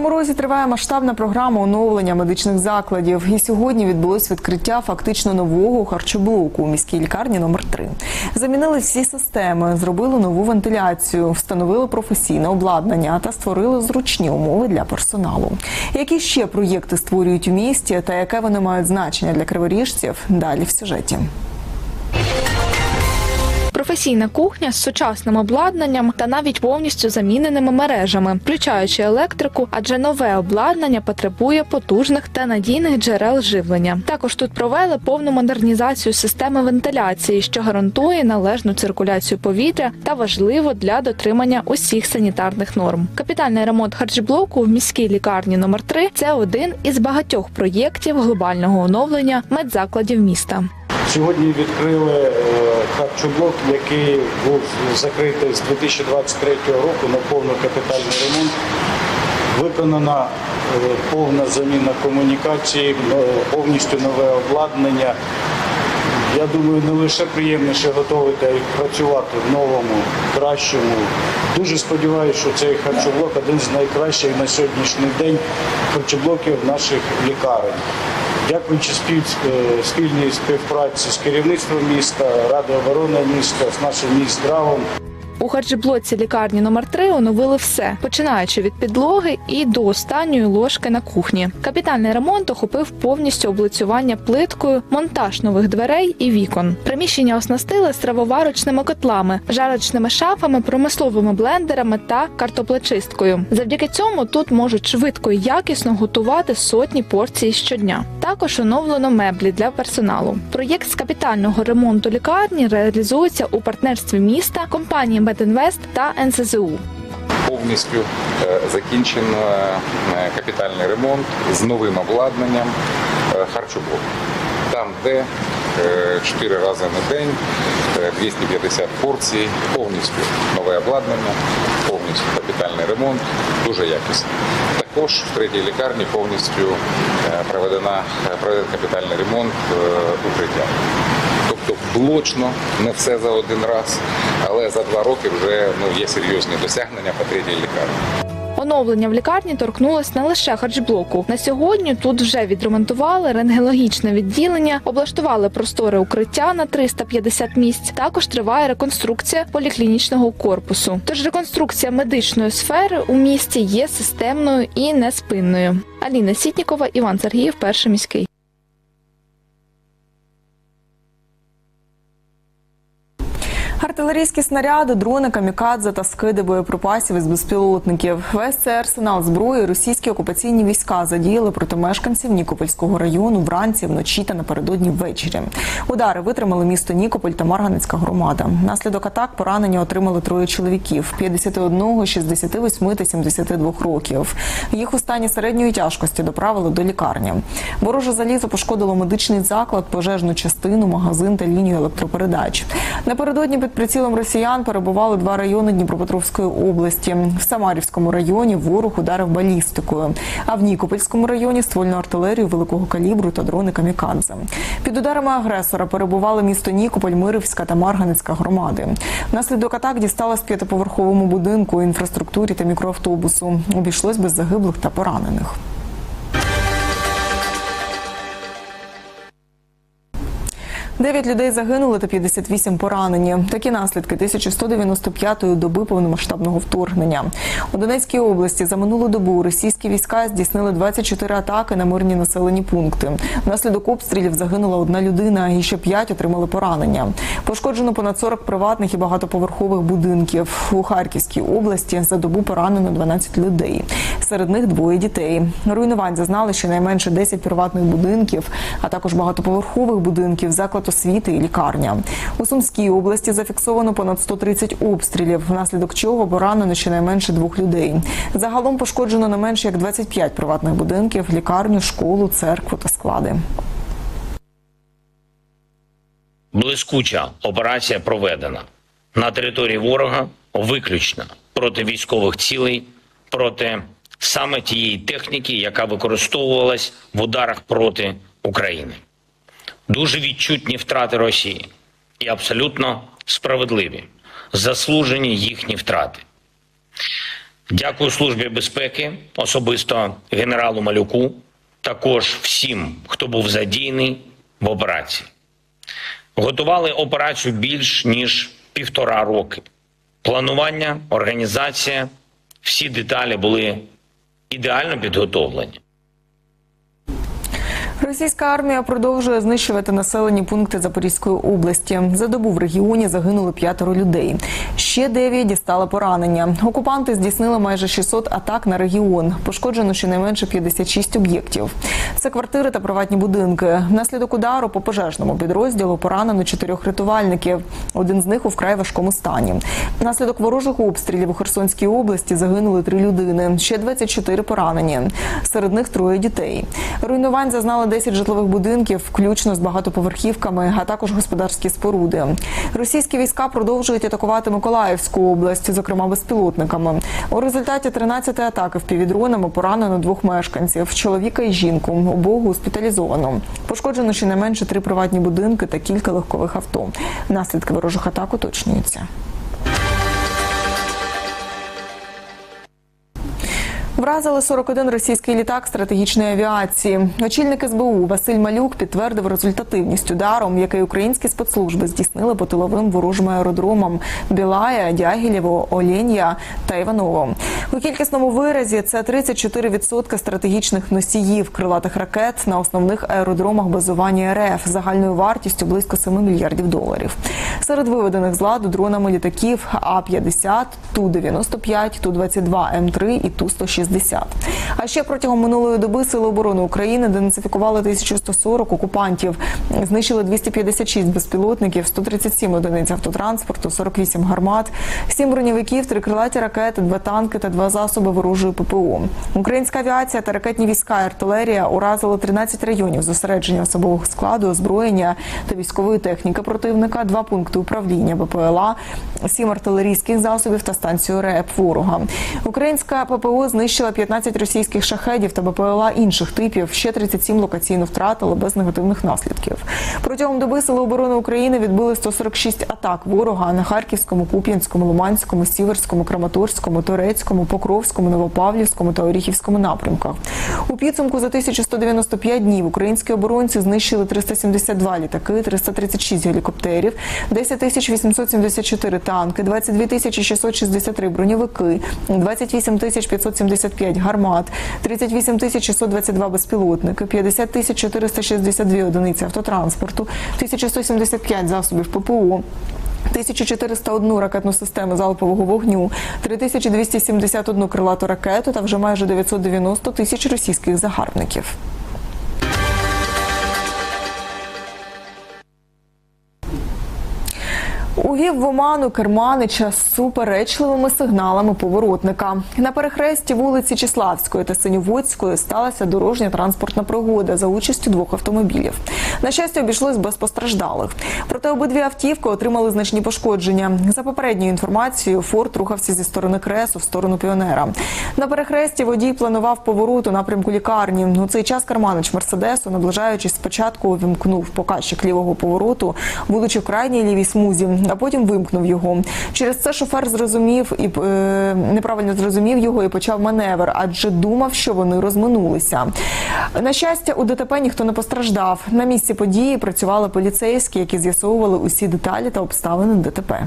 Кривому Розі триває масштабна програма оновлення медичних закладів. І сьогодні відбулось відкриття фактично нового харчоблоку у міській лікарні номер 3 Замінили всі системи, зробили нову вентиляцію, встановили професійне обладнання та створили зручні умови для персоналу. Які ще проєкти створюють у місті та яке вони мають значення для криворіжців? Далі в сюжеті. Професійна кухня з сучасним обладнанням та навіть повністю заміненими мережами, включаючи електрику, адже нове обладнання потребує потужних та надійних джерел живлення. Також тут провели повну модернізацію системи вентиляції, що гарантує належну циркуляцію повітря та важливо для дотримання усіх санітарних норм. Капітальний ремонт харчблоку в міській лікарні номер 3 – це один із багатьох проєктів глобального оновлення медзакладів міста. Сьогодні відкрили е, харчоблок, який був закритий з 2023 року на повний капітальний ремонт. Виконана е, повна заміна комунікації, е, повністю нове обладнання. Я думаю, не лише приємніше готувати, а й працювати в новому, кращому. Дуже сподіваюся, що цей харчоблок один з найкращих на сьогоднішній день харчоблоків наших лікарень. Дякуючи е, спільній співпраці з керівництвом міста, Радою оборони міста, з нашим міськздравом, У харчблоці лікарні номер 3 оновили все, починаючи від підлоги і до останньої ложки на кухні. Капітальний ремонт охопив повністю облицювання плиткою, монтаж нових дверей і вікон. Приміщення оснастили стравоварочними котлами, жарочними шафами, промисловими блендерами та картоплечисткою. Завдяки цьому тут можуть швидко і якісно готувати сотні порцій щодня. Також оновлено меблі для персоналу. Проєкт з капітального ремонту лікарні реалізується у партнерстві міста, компанії Медінвест та НСЗУ. повністю е, закінчено е, капітальний ремонт з новим обладнанням е, харчоблоку. Там, де 4 рази на день, е, 250 порцій, повністю нове обладнання, повністю капітальний ремонт, дуже якісно. Також в третій лікарні повністю проведена проведений капітальний ремонт укриття. Тобто блочно, не все за один раз, але за два роки вже ну, є серйозні досягнення по третій лікарні. Оновлення в лікарні торкнулось не лише харчблоку. На сьогодні тут вже відремонтували рентгенологічне відділення, облаштували просторе укриття на 350 місць. Також триває реконструкція поліклінічного корпусу. Тож реконструкція медичної сфери у місті є системною і неспинною. Аліна Сітнікова, Іван Сергіїв, перший міський. Артилерійські снаряди, дрони, камікадзе та скиди боєприпасів із безпілотників. Весь цей арсенал зброї російські окупаційні війська задіяли проти мешканців Нікопольського району вранці, вночі та напередодні ввечері. Удари витримали місто Нікополь та Марганецька громада. Наслідок атак поранення отримали троє чоловіків: 51, 68 та 72 років. Їх у стані середньої тяжкості доправили до лікарні. Вороже залізо пошкодило медичний заклад, пожежну частину, магазин та лінію електропередач. Напередодні під прицілом росіян перебували два райони Дніпропетровської області. В Самарівському районі ворог ударив балістикою, а в Нікопольському районі ствольну артилерію великого калібру та дрони камікадзе. Під ударами агресора перебували місто Нікополь, Мирівська та Марганецька громади. Внаслідок атак дісталось п'ятиповерховому будинку, інфраструктурі та мікроавтобусу. Обійшлось без загиблих та поранених. Дев'ять людей загинули та 58 поранені. Такі наслідки 1195-ї доби повномасштабного вторгнення. У Донецькій області за минулу добу російські війська здійснили 24 атаки на мирні населені пункти. Внаслідок обстрілів загинула одна людина, і ще п'ять отримали поранення. Пошкоджено понад 40 приватних і багатоповерхових будинків. У Харківській області за добу поранено 12 людей. Серед них двоє дітей. Руйнувань зазнали щонайменше 10 приватних будинків, а також багатоповерхових будинків, заклад освіти і лікарня. У Сумській області зафіксовано понад 130 обстрілів, внаслідок чого поранено щонайменше двох людей. Загалом пошкоджено не менше як 25 приватних будинків, лікарню, школу, церкву та склади. Блискуча операція проведена на території ворога виключно проти військових цілей, проти саме тієї техніки, яка використовувалась в ударах проти України. Дуже відчутні втрати Росії і абсолютно справедливі, заслужені їхні втрати. Дякую Службі безпеки, особисто генералу Малюку, також всім, хто був задіяний в операції. Готували операцію більш ніж півтора роки. Планування, організація, всі деталі були ідеально підготовлені. Російська армія продовжує знищувати населені пункти Запорізької області. За добу в регіоні загинули п'ятеро людей. Ще дев'ять дістали поранення. Окупанти здійснили майже 600 атак на регіон. Пошкоджено щонайменше 56 об'єктів. Це квартири та приватні будинки. Внаслідок удару по пожежному підрозділу поранено чотирьох рятувальників. Один з них у вкрай важкому стані. Внаслідок ворожих обстрілів у Херсонській області загинули три людини. Ще 24 поранені. Серед них троє дітей. Руйнувань зазнали 10 житлових будинків, включно з багатоповерхівками, а також господарські споруди. Російські війська продовжують атакувати Миколаївську область, зокрема безпілотниками. У результаті 13 атаки впівдронами поранено двох мешканців чоловіка і жінку. Обох госпіталізовано. Пошкоджено щонайменше три приватні будинки та кілька легкових авто. Наслідки ворожих атак уточнюються. Вразили 41 російський літак стратегічної авіації. Очільник СБУ Василь Малюк підтвердив результативність удару, який українські спецслужби здійснили по тиловим ворожим аеродромам Білая, Дягілєво, Оленя та Іваново. У кількісному виразі це 34% стратегічних носіїв крилатих ракет на основних аеродромах базування РФ загальною вартістю близько 7 мільярдів доларів. Серед виведених з ладу дронами літаків А-50, Ту-95, Ту-22, М3 і Ту-160. А ще протягом минулої доби Сили оборони України денацифікували 1140 окупантів, знищили 256 безпілотників, 137 одиниць автотранспорту, 48 гармат, 7 броньовиків, 3 крилаті ракети, 2 танки та 2 засоби ворожої ППО. Українська авіація та ракетні війська і артилерія уразили 13 районів зосередження особового складу, озброєння та військової техніки противника, 2 пункти управління БПЛА, 7 артилерійських засобів та станцію РЕП ворога. Українська ППО знищила 15 російських шахедів та БПЛА інших типів. Ще 37 локаційно втратили без негативних наслідків. Протягом доби Сили оборони України відбили 146 атак ворога на Харківському, Куп'янському, Луманському, Сіверському, Краматорському, Торецькому, Покровському, Новопавлівському та Оріхівському напрямках. У підсумку за 1195 днів українські оборонці знищили 372 літаки, 336 гелікоптерів, 10 874 танки, 22 663 броньовики, 28 575 гармат, 38 622 безпілотники, 50 462 одиниці автотранспорту, 1175 засобів ППО. 1401 ракетну систему залпового вогню, 3271 крилату ракету та вже майже 990 тисяч російських загарбників. Увів в оману керманича з суперечливими сигналами поворотника. На перехресті вулиці Числавської та Синьоводської сталася дорожня транспортна пригода за участю двох автомобілів. На щастя, обійшлось без постраждалих. Проте обидві автівки отримали значні пошкодження. За попередньою інформацією, Форд рухався зі сторони кресу в сторону піонера. На перехресті водій планував поворот у напрямку лікарні. У цей час керманич Мерседесу, наближаючись спочатку, увімкнув показчик лівого повороту, будучи в крайній лівій смузі, а потім вимкнув його. Через це шофер зрозумів і е, неправильно зрозумів його і почав маневр, адже думав, що вони розминулися. На щастя, у ДТП ніхто не постраждав. На місці події працювали поліцейські, які з'ясовували усі деталі та обставини ДТП.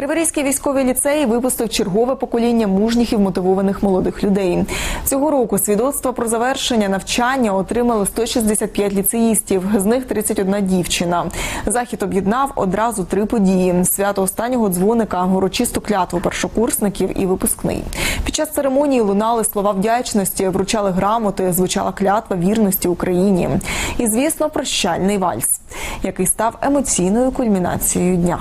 Криворізький військовий ліцей випустив чергове покоління мужніх і вмотивованих молодих людей. Цього року свідоцтво про завершення навчання отримали 165 ліцеїстів, з них 31 дівчина. Захід об'єднав одразу три події: свято останнього дзвоника, урочисту клятву першокурсників і випускний. Під час церемонії лунали слова вдячності, вручали грамоти, звучала клятва вірності Україні. І, звісно, прощальний вальс, який став емоційною кульмінацією дня.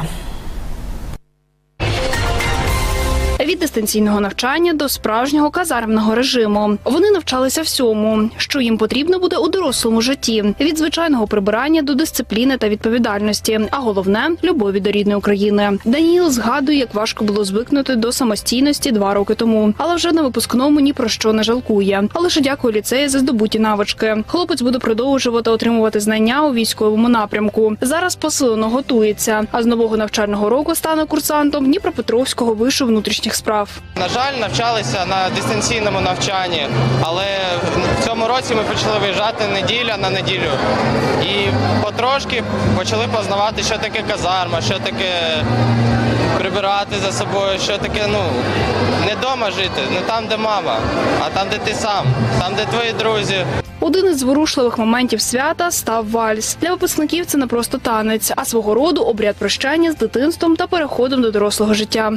Дистанційного навчання до справжнього казармного режиму. Вони навчалися всьому, що їм потрібно буде у дорослому житті: від звичайного прибирання до дисципліни та відповідальності. А головне любові до рідної України. Даніїл згадує, як важко було звикнути до самостійності два роки тому, але вже на випускному ні про що не жалкує. А лише дякує ліцею за здобуті навички. Хлопець буде продовжувати отримувати знання у військовому напрямку. Зараз посилено готується. А з нового навчального року стане курсантом Дніпропетровського вишу внутрішніх справ. На жаль, навчалися на дистанційному навчанні, але в цьому році ми почали виїжджати неділя на неділю і потрошки почали познавати, що таке казарма, що таке прибирати за собою, що таке ну не вдома жити, не там, де мама, а там, де ти сам, там, де твої друзі. Один із зворушливих моментів свята став вальс. Для випускників це не просто танець, а свого роду обряд прощання з дитинством та переходом до дорослого життя.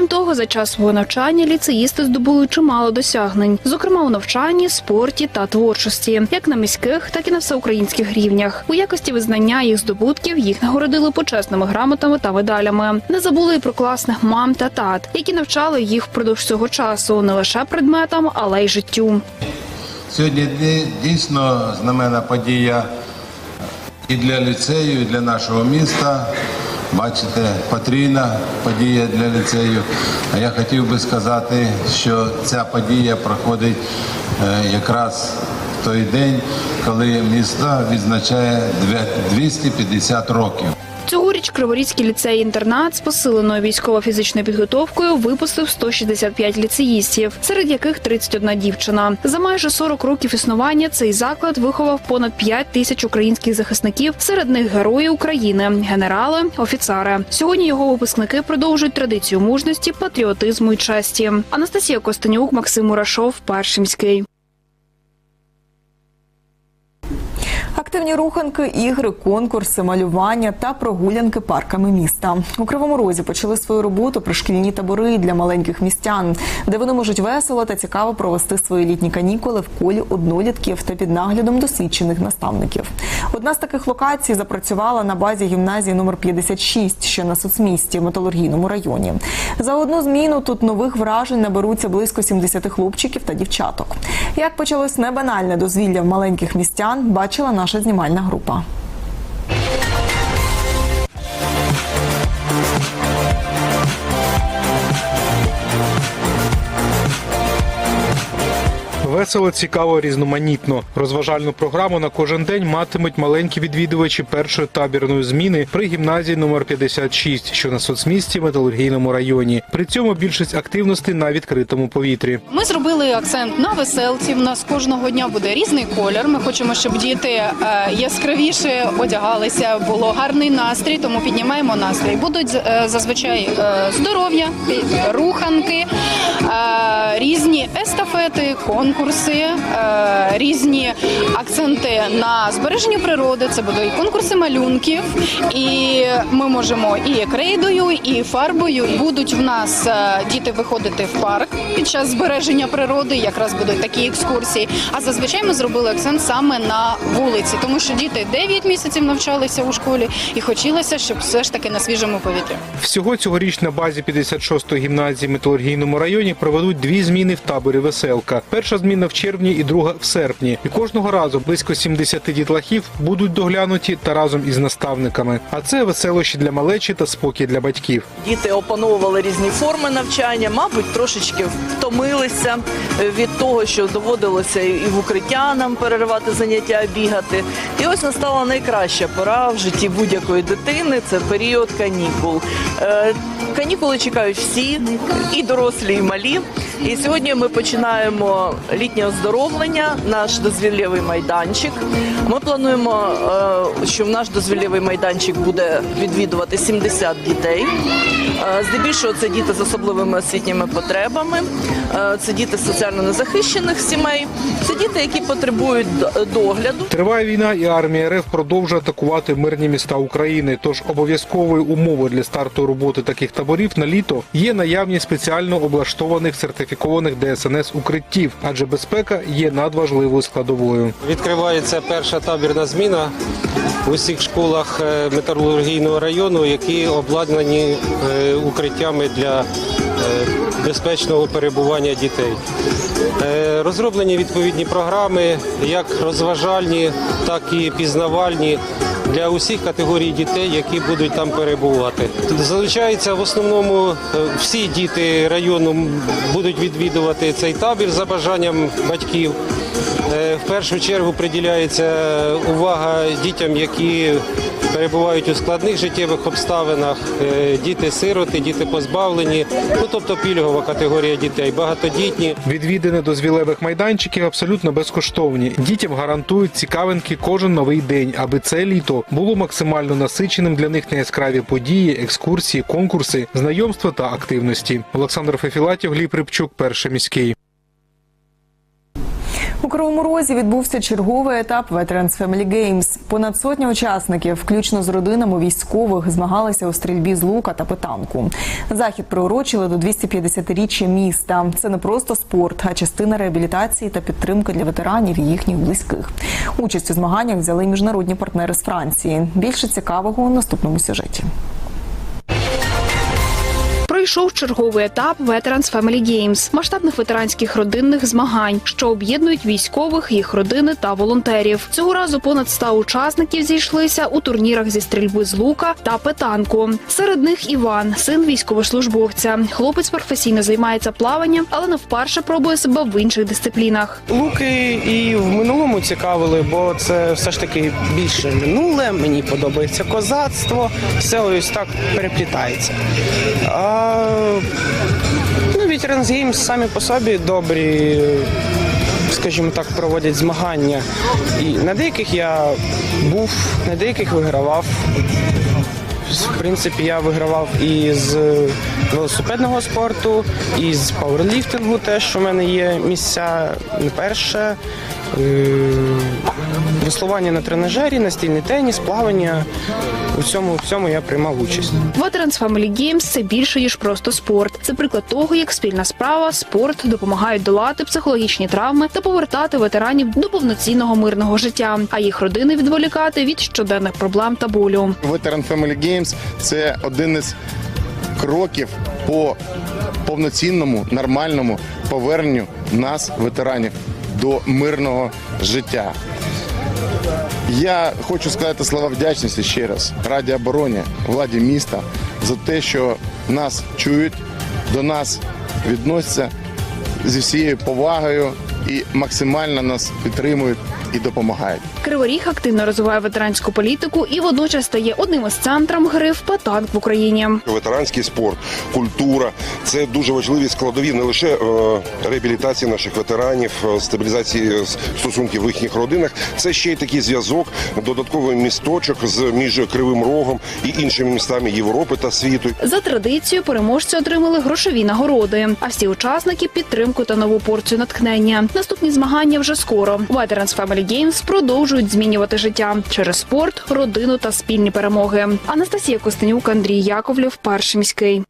Крім того, за час свого навчання ліцеїсти здобули чимало досягнень, зокрема у навчанні, спорті та творчості, як на міських, так і на всеукраїнських рівнях. У якості визнання їх здобутків їх нагородили почесними грамотами та медалями. Не забули і про класних мам та тат, які навчали їх впродовж цього часу не лише предметам, але й життю. Сьогодні дійсно знаменна подія і для ліцею, і для нашого міста. Бачите, потрійна подія для ліцею. А я хотів би сказати, що ця подія проходить е, якраз в той день, коли місто відзначає 250 років. Цьогоріч Криворізький ліцей-інтернат з посиленою військово-фізичною підготовкою випустив 165 ліцеїстів, серед яких 31 дівчина. За майже 40 років існування цей заклад виховав понад 5 тисяч українських захисників, серед них герої України, генерали, офіцери. Сьогодні його випускники продовжують традицію мужності, патріотизму і честі. Анастасія Костенюк, Максим Мурашов, Перший міський. Активні руханки, ігри, конкурси, малювання та прогулянки парками міста. У Кривому Розі почали свою роботу пришкільні табори для маленьких містян, де вони можуть весело та цікаво провести свої літні канікули в колі однолітків та під наглядом досвідчених наставників. Одна з таких локацій запрацювала на базі гімназії номер 56, що на соцмісті металургійному районі. За одну зміну тут нових вражень наберуться близько 70 хлопчиків та дівчаток. Як почалось небанальне дозвілля в маленьких містян, бачила наша знімальна група. Весело, цікаво, різноманітно. Розважальну програму на кожен день матимуть маленькі відвідувачі першої табірної зміни при гімназії номер 56, що на соцмісті в металургійному районі. При цьому більшість активностей на відкритому повітрі. Ми зробили акцент на веселці. У нас кожного дня буде різний колір. Ми хочемо, щоб діти е, яскравіше одягалися, було гарний настрій, тому піднімаємо настрій. Будуть е, зазвичай е, здоров'я, руханки, різні естафети, конкурси, е, різні акценти на збереженні природи. Це будуть і конкурси малюнків, і ми можемо і крейдою, і фарбою. Будуть в нас е, діти виходити в парк під час збереження природи. Якраз будуть такі екскурсії. А зазвичай ми зробили акцент саме на вулиці, тому що діти 9 місяців навчалися у школі, і хотілося, щоб все ж таки на свіжому повітрі. Всього цьогоріч на базі 56-ї гімназії в металургійному районі проведуть дві зміни в таборі Веселка. Перша зміна в червні і друга в серпні. І кожного разу близько 70 дітлахів будуть доглянуті та разом із наставниками. А це веселощі для малечі та спокій для батьків. Діти опановували різні форми навчання, мабуть, трошечки втомилися від того, що доводилося і в укриття нам переривати заняття, бігати. І ось настала найкраща пора в житті будь-якої дитини це період канікул. Е, Канікули чекають всі, і дорослі, і малі. І сьогодні ми починаємо літнє оздоровлення, наш дозвіллєвий майданчик. Ми плануємо, е, що в наш дозвіллєвий майданчик буде відвідувати 70 дітей. Е, Здебільшого це діти з особливими освітніми потребами, е, це діти з соціально незахищених сімей, це діти, які потребують догляду. Триває війна, і армія РФ продовжує атакувати мирні міста України. Тож обов'язковою умовою для старту роботи таких таборів на літо є наявність спеціально облаштованих сертифікованих ДСНС укриттів, адже безпека є надважливою складовою. Відкривається перша табірна зміна в усіх школах е, металургійного району, які обладнані е, укриттями для е, безпечного перебування дітей. Розроблені відповідні програми, як розважальні, так і пізнавальні. Для усіх категорій дітей, які будуть там перебувати, залучаються в основному е, всі діти району будуть відвідувати цей табір за бажанням батьків. Е, В першу чергу приділяється увага дітям, які перебувають у складних життєвих обставинах, е, діти-сироти, діти позбавлені, ну тобто пільгова категорія дітей, багатодітні. Відвідини дозвілевих майданчиків абсолютно безкоштовні. Дітям гарантують цікавинки кожен новий день, аби це літо було максимально насиченим для них на яскраві події, екскурсії, конкурси, знайомства та активності. Олександр Фефілатів, Гліб Рибчук, перший міський. У Кривому Розі відбувся черговий етап Veterans Family Games. Понад сотня учасників, включно з родинами військових, змагалися у стрільбі з лука та питанку. Захід приурочили до 250-річчя міста. Це не просто спорт, а частина реабілітації та підтримки для ветеранів і їхніх близьких. Участь у змаганнях взяли міжнародні партнери з Франції. Більше цікавого у наступному сюжеті. Пройшов черговий етап Veterans Family Games – масштабних ветеранських родинних змагань, що об'єднують військових, їх родини та волонтерів. Цього разу понад 100 учасників зійшлися у турнірах зі стрільби з лука та петанку. Серед них Іван, син військовослужбовця. Хлопець професійно займається плаванням, але не вперше пробує себе в інших дисциплінах. Луки і в минулому цікавили, бо це все ж таки більше минуле. Мені подобається козацтво, все ось так переплітається. А, ну, Veterans Games самі по собі добрі, скажімо так, проводять змагання. І на деяких я був, на деяких вигравав. В принципі, я вигравав і з велосипедного спорту, і з пауерліфтингу теж у мене є місця не перше. Е, Веслування на тренажері, настільний теніс, плавання. У цьому, в цьому я приймав участь. Veterans Family Games – це більше ніж просто спорт. Це приклад того, як спільна справа, спорт допомагають долати психологічні травми та повертати ветеранів до повноцінного мирного життя, а їх родини відволікати від щоденних проблем та болю. Veteran Family Games – це один із кроків по повноцінному, нормальному поверненню нас, ветеранів, до мирного життя. Я хочу сказати слова вдячності ще раз Раді обороні, владі міста за те, що нас чують, до нас відносяться зі всією повагою і максимально нас підтримують і допомагають. Кривий Ріг активно розвиває ветеранську політику і водночас стає одним із центром гри в патанк в Україні. Ветеранський спорт, культура це дуже важливі складові не лише е, реабілітації наших ветеранів, е, стабілізації стосунків в їхніх родинах. Це ще й такий зв'язок, додатковий місточок з між Кривим Рогом і іншими містами Європи та світу. За традицією переможці отримали грошові нагороди, а всі учасники підтримку та нову порцію натхнення. Наступні змагання вже скоро. Veterans Family Games продовжують змінювати життя через спорт, родину та спільні перемоги. Анастасія Костенюк, Андрій Яковлів, перший міський.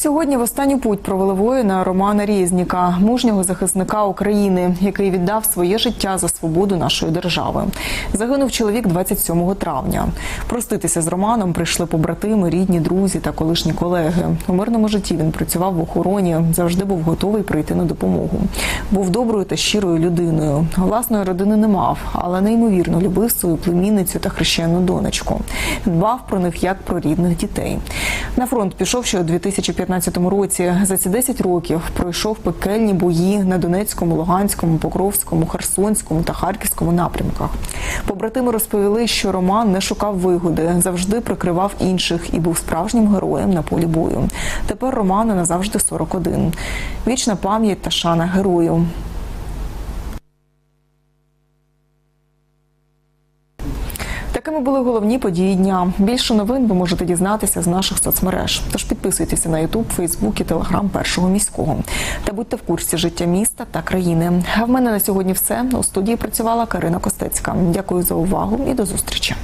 Сьогодні в останню путь провели воїна Романа Різніка, мужнього захисника України, який віддав своє життя за свободу нашої держави. Загинув чоловік 27 травня. Проститися з Романом прийшли побратими, рідні, друзі та колишні колеги. У мирному житті він працював в охороні, завжди був готовий прийти на допомогу. Був доброю та щирою людиною. Власної родини не мав, але неймовірно любив свою племінницю та хрещену донечку. Дбав про них як про рідних дітей. На фронт пішов ще у 2015 2015 році. За ці 10 років пройшов пекельні бої на Донецькому, Луганському, Покровському, Херсонському та Харківському напрямках. Побратими розповіли, що Роман не шукав вигоди, завжди прикривав інших і був справжнім героєм на полі бою. Тепер Роману назавжди 41. Вічна пам'ять та шана герою. Такими були головні події дня. Більше новин ви можете дізнатися з наших соцмереж. Тож підписуйтеся на Ютуб, Фейсбук і Телеграм першого міського та будьте в курсі життя міста та країни. А в мене на сьогодні все у студії працювала Карина Костецька. Дякую за увагу і до зустрічі.